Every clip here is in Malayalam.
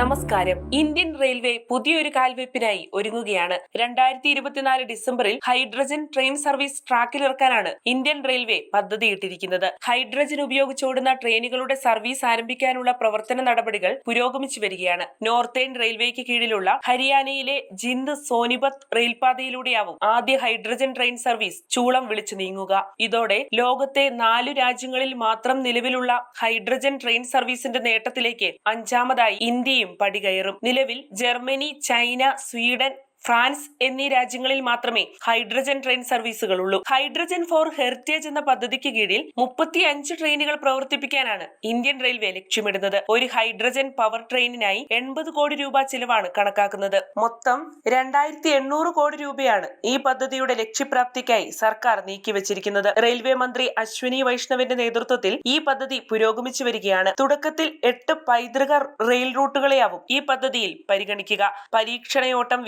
നമസ്കാരം. ഇന്ത്യൻ റെയിൽവേ പുതിയൊരു കാൽവെപ്പിനായി ഒരുങ്ങുകയാണ്. രണ്ടായിരത്തി ഇരുപത്തിനാല് ഡിസംബറിൽ ഹൈഡ്രജൻ ട്രെയിൻ സർവീസ് ട്രാക്കിലിറക്കാനാണ് ഇന്ത്യൻ റെയിൽവേ പദ്ധതിയിട്ടിരിക്കുന്നത്. ഹൈഡ്രജൻ ഉപയോഗിച്ചോടുന്ന ട്രെയിനുകളുടെ സർവീസ് ആരംഭിക്കാനുള്ള പ്രവർത്തന നടപടികൾ പുരോഗമിച്ചു വരികയാണ്. നോർത്തേൺ റെയിൽവേക്ക് കീഴിലുള്ള ഹരിയാനയിലെ ജിന്ദ് സോനിപത് റെയിൽപാതയിലൂടെയാവും ആദ്യ ഹൈഡ്രജൻ ട്രെയിൻ സർവീസ് ചൂളം വിളിച്ചു നീങ്ങുക. ഇതോടെ ലോകത്തെ നാലു രാജ്യങ്ങളിൽ മാത്രം നിലവിലുള്ള ഹൈഡ്രജൻ ട്രെയിൻ സർവീസിന്റെ നേട്ടത്തിലേക്ക് അഞ്ചാമതായി ഇന്ത്യയും പടികയറും. നിലവിൽ ജർമ്മനി ചൈന സ്വീഡൻ ഫ്രാൻസ് എന്നീ രാജ്യങ്ങളിൽ മാത്രമേ ഹൈഡ്രജൻ ട്രെയിൻ സർവീസുകൾ ഉള്ളൂ ഹൈഡ്രജൻ ഫോർ ഹെറിറ്റേജ് എന്ന പദ്ധതിക്ക് കീഴിൽ മുപ്പത്തി അഞ്ച് ട്രെയിനുകൾ പ്രവർത്തിപ്പിക്കാനാണ് ഇന്ത്യൻ റെയിൽവേ ലക്ഷ്യമിടുന്നത്. ഒരു ഹൈഡ്രജൻ പവർ ട്രെയിനിനായി എൺപത് കോടി രൂപ ചിലവാണ് കണക്കാക്കുന്നത്. മൊത്തം രണ്ടായിരത്തി എണ്ണൂറ് കോടി രൂപയാണ് ഈ പദ്ധതിയുടെ ലക്ഷ്യപ്രാപ്തിക്കായി സർക്കാർ നീക്കിവച്ചിരിക്കുന്നത്. റെയിൽവേ മന്ത്രി അശ്വിനി വൈഷ്ണവിന്റെ നേതൃത്വത്തിൽ ഈ പദ്ധതി പുരോഗമിച്ചു വരികയാണ്. തുടക്കത്തിൽ എട്ട് പൈതൃക റെയിൽ റൂട്ടുകളെയാവും ഈ പദ്ധതിയിൽ പരിഗണിക്കുക. പരീക്ഷണയോട്ടം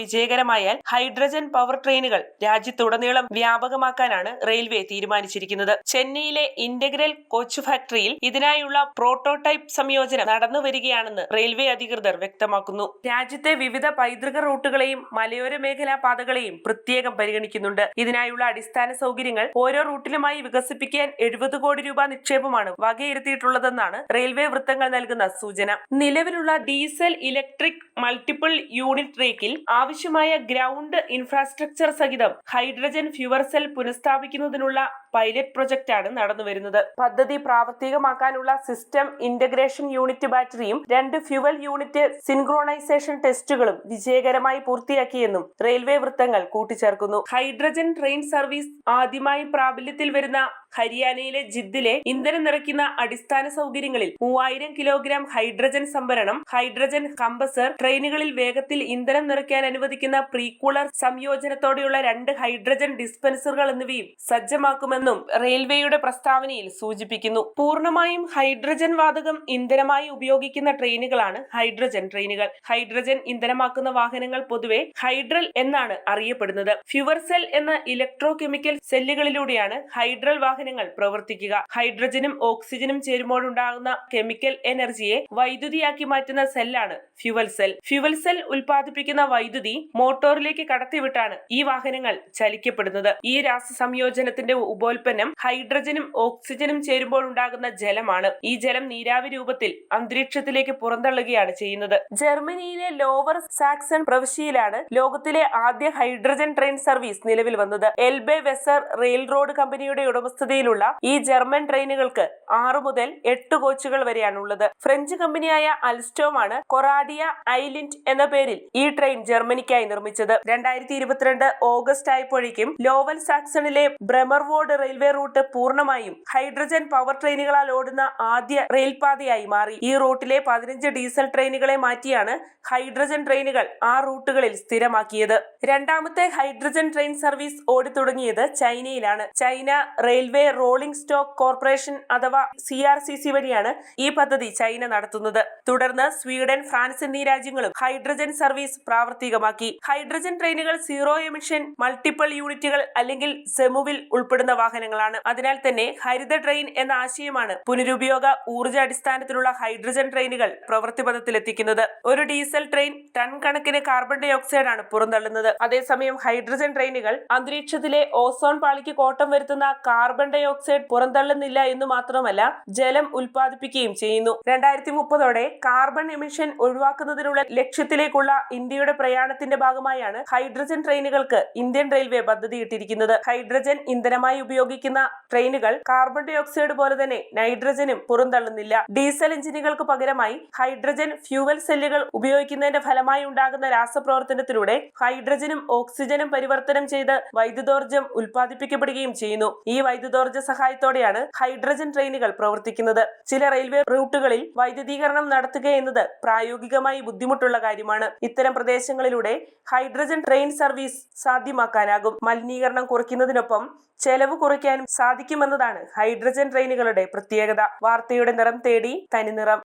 വിജയകരമായാൽ ഹൈഡ്രജൻ പവർ ട്രെയിനുകൾ രാജ്യത്തുടനീളം വ്യാപകമാക്കാനാണ് റെയിൽവേ തീരുമാനിച്ചിരിക്കുന്നത്. ചെന്നൈയിലെ ഇന്റഗ്രൽ കോച്ച് ഫാക്ടറിയിൽ ഇതിനായുള്ള പ്രോട്ടോടൈപ്പ് സംയോജനം നടന്നു വരികയാണെന്ന് റെയിൽവേ അധികൃതർ വ്യക്തമാക്കുന്നു. രാജ്യത്തെ വിവിധ പൈതൃക റൂട്ടുകളെയും മലയോര മേഖലാ പാതകളെയും പ്രത്യേകം പരിഗണിക്കുന്നുണ്ട്. ഇതിനായുള്ള അടിസ്ഥാന സൗകര്യങ്ങൾ ഓരോ റൂട്ടിലുമായി വികസിപ്പിക്കാൻ എഴുപത് കോടി രൂപ നിക്ഷേപമാണ് വകയിരുത്തിയിട്ടുള്ളതെന്നാണ് റെയിൽവേ വൃത്തങ്ങൾ നൽകുന്ന സൂചന. നിലവിലുള്ള ഡീസൽ ഇലക്ട്രിക് മൾട്ടിപ്പിൾ യൂണിറ്റ് റേക്കിൽ ആവശ്യമായ ഗ്രൗണ്ട് ഇൻഫ്രാസ്ട്രക്ചർ സഹിതം ഹൈഡ്രജൻ ഫ്യൂവർ സെൽ പുനഃസ്ഥാപിക്കുന്നതിനുള്ള പൈലറ്റ് പ്രൊജക്ട് ആണ് നടന്നു വരുന്നത്. പദ്ധതി പ്രാവർത്തികമാക്കാനുള്ള സിസ്റ്റം ഇന്റഗ്രേഷൻ യൂണിറ്റ് ബാറ്ററിയും രണ്ട് ഫ്യുവൽ യൂണിറ്റ് സിൻക്രോണൈസേഷൻ ടെസ്റ്റുകളും വിജയകരമായി പൂർത്തിയാക്കിയെന്നും റെയിൽവേ വൃത്തങ്ങൾ കൂട്ടിച്ചേർക്കുന്നു. ഹൈഡ്രജൻ ട്രെയിൻ സർവീസ് ആദ്യമായി പ്രാബല്യത്തിൽ വരുന്ന ഹരിയാനയിലെ ജിദ്ദിലെ ഇന്ധനം നിറയ്ക്കുന്ന അടിസ്ഥാന സൗകര്യങ്ങളിൽ മൂവായിരം കിലോഗ്രാം ഹൈഡ്രജൻ സംഭരണം ഹൈഡ്രജൻ കമ്പസർ ട്രെയിനുകളിൽ വേഗത്തിൽ ഇന്ധനം നിറയ്ക്കാൻ അനുവദിക്കുന്ന പ്രീകൂളർ സംയോജനത്തോടെയുള്ള രണ്ട് ഹൈഡ്രജൻ ഡിസ്പെൻസറുകൾ എന്നിവയും സജ്ജമാക്കുമെന്നും റെയിൽവേയുടെ പ്രസ്താവനയിൽ സൂചിപ്പിക്കുന്നു. പൂർണമായും ഹൈഡ്രജൻ വാതകം ഇന്ധനമായി ഉപയോഗിക്കുന്ന ട്രെയിനുകളാണ് ഹൈഡ്രജൻ ട്രെയിനുകൾ. ഹൈഡ്രജൻ ഇന്ധനമാക്കുന്ന വാഹനങ്ങൾ പൊതുവെ ഹൈഡ്രൽ എന്നാണ് അറിയപ്പെടുന്നത്. ഫ്യുവർ സെൽ എന്ന ഇലക്ട്രോ കെമിക്കൽ സെല്ലുകളിലൂടെയാണ് ഹൈഡ്രൽ വാഹനങ്ങൾ പ്രവർത്തിക്കുക. ഹൈഡ്രജനും ഓക്സിജനും ചേരുമ്പോഴുണ്ടാകുന്ന കെമിക്കൽ എനർജിയെ വൈദ്യുതിയാക്കി മാറ്റുന്ന സെല്ലാണ് ഫ്യുവൽ സെൽ. ഫ്യുവൽ സെൽ ഉൽപ്പാദിപ്പിക്കുന്ന വൈദ്യുതി മോട്ടോറിലേക്ക് കടത്തിവിട്ടാണ് ഈ വാഹനങ്ങൾ ചലിക്കപ്പെടുന്നത്. ഈ രാസ സംയോജനത്തിന്റെ ഉപോൽപ്പന്നം ഹൈഡ്രജനും ഓക്സിജനും ചേരുമ്പോൾ ഉണ്ടാകുന്ന ജലമാണ്. ഈ ജലം നീരാവി രൂപത്തിൽ അന്തരീക്ഷത്തിലേക്ക് പുറന്തള്ളുകയാണ് ചെയ്യുന്നത്. ജർമ്മനിയിലെ ലോവർ സാക്സൺ പ്രവിശ്യയിലാണ് ലോകത്തിലെ ആദ്യ ഹൈഡ്രജൻ ട്രെയിൻ സർവീസ് നിലവിൽ വന്നത്. എൽബെ വെസർ റെയിൽ റോഡ് കമ്പനിയുടെ ഉടമസ്ഥതയിലുള്ള ഈ ജർമ്മൻ ട്രെയിനുകൾക്ക് ആറു മുതൽ എട്ട് കോച്ചുകൾ വരെയാണ് ഉള്ളത് ഫ്രഞ്ച് കമ്പനിയായ അൽസ്റ്റോം ആണ് കൊറാഡിയ ഐലിൻഡ് എന്ന പേരിൽ ഈ ട്രെയിൻ ജർമ്മനിക്കായി നിർമ്മിച്ചത്. രണ്ടായിരത്തി ഇരുപത്തിരണ്ട് ഓഗസ്റ്റ് ആയപ്പോഴേക്കും ലോവൽ സാക്സണിലെ ബ്രമർവോർഡ് റെയിൽവേ റൂട്ട് പൂർണമായും ഹൈഡ്രജൻ പവർ ട്രെയിനുകളാൽ ഓടുന്ന ആദ്യ റെയിൽപാതയായി മാറി. ഈ റൂട്ടിലെ പതിനഞ്ച് ഡീസൽ ട്രെയിനുകളെ മാറ്റിയാണ് ഹൈഡ്രജൻ ട്രെയിനുകൾ ആ റൂട്ടുകളിൽ സ്ഥിരമാക്കിയത്. രണ്ടാമത്തെ ഹൈഡ്രജൻ ട്രെയിൻ സർവീസ് ഓടിത്തുടങ്ങിയത് ചൈനയിലാണ്. China railway rolling stock corporation അഥവാ സി ആർ സി സി വഴിയാണ് ഈ പദ്ധതി ചൈന നടത്തുന്നത്. തുടർന്ന് സ്വീഡൻ ഫ്രാൻസ് എന്നീ രാജ്യങ്ങളും ഹൈഡ്രജൻ സർവീസ് പ്രാവർത്തികമാക്കി. ഹൈഡ്രജൻ ട്രെയിനുകൾ സീറോ എമിഷൻ മൾട്ടിപ്പിൾ യൂണിറ്റുകൾ അല്ലെങ്കിൽ സെമുവിൽ ഉൾപ്പെടുന്ന വാഹനങ്ങളാണ്. അതിനാൽ തന്നെ ഹരിത ട്രെയിൻ എന്ന ആശയമാണ് പുനരുപയോഗ ഊർജ അടിസ്ഥാനത്തിലുള്ള ഹൈഡ്രജൻ ട്രെയിനുകൾ പ്രവൃത്തിപഥത്തിലെത്തിക്കുന്നത് ഒരു ഡീസൽ ട്രെയിൻ ടൺ കണക്കിന് കാർബൺ ഡൈ ഓക്സൈഡ് ആണ് പുറന്തള്ളുന്നത്. അതേസമയം ഹൈഡ്രജൻ ട്രെയിനുകൾ അന്തരീക്ഷത്തിലെ ഓസോൺ പാളിക്ക് കോട്ടം വരുത്തുന്ന കാർബൺ ഡൈ ഓക്സൈഡ് പുറന്തള്ളുന്നില്ല എന്ന് മാത്രമല്ല ജലം ഉൽപ്പാദിപ്പിക്കുകയും ചെയ്യുന്നു. രണ്ടായിരത്തി മുപ്പതോടെ കാർബൺ എമിഷൻ ഒഴിവാക്കുന്നതിനുള്ള ലക്ഷ്യത്തിലേക്കുള്ള ഇന്ത്യയുടെ പ്രയാണത്തിന്റെ ഭാഗമായാണ് ഹൈഡ്രജൻ ട്രെയിനുകൾക്ക് ഇന്ത്യൻ റെയിൽവേ പദ്ധതിയിട്ടിരിക്കുന്നത്. ഹൈഡ്രജൻ ഇന്ധനമായി ഉപയോഗിക്കുന്ന ട്രെയിനുകൾ കാർബൺ ഡൈ ഓക്സൈഡ് പോലെ തന്നെ നൈട്രജനും പുറന്തള്ളുന്നില്ല. ഡീസൽ എഞ്ചിനുകൾക്ക് പകരമായി ഹൈഡ്രജൻ ഫ്യൂവൽ സെല്ലുകൾ ഉപയോഗിക്കുന്നതിന്റെ ഫലമായി ഉണ്ടാകുന്ന രാസപ്രവർത്തനത്തിലൂടെ ഹൈഡ്രജനും ഓക്സിജനും പരിവർത്തനം ചെയ്ത് വൈദ്യുതോർജം ഉൽപ്പാദിപ്പിക്കപ്പെടുകയും ചെയ്യുന്നു. ഈ വൈദ്യുതോർജ സഹായത്തോടെയാണ് ഹൈഡ്രജൻ ട്രെയിനുകൾ പ്രവർത്തിക്കുന്നത്. ചില റെയിൽവേ റൂട്ടുകളിൽ വൈദ്യുതീകരണം നടത്തുക എന്നത് പ്രായോഗികമായി ബുദ്ധിമുട്ടുള്ള കാര്യമാണ്. ഇത്തരം പ്രദേശങ്ങളിലൂടെ ഹൈഡ്രജൻ ട്രെയിൻ സർവീസ് സാധ്യമാക്കാനാകും. മലിനീകരണം കുറയ്ക്കുന്നതിനൊപ്പം ചെലവ് കുറയ്ക്കാനും സാധിക്കുമെന്നതാണ് ഹൈഡ്രജൻ ട്രെയിനുകളുടെ പ്രത്യേകത. വാർത്തയുടെ നിറം തേടി തനിനിറം.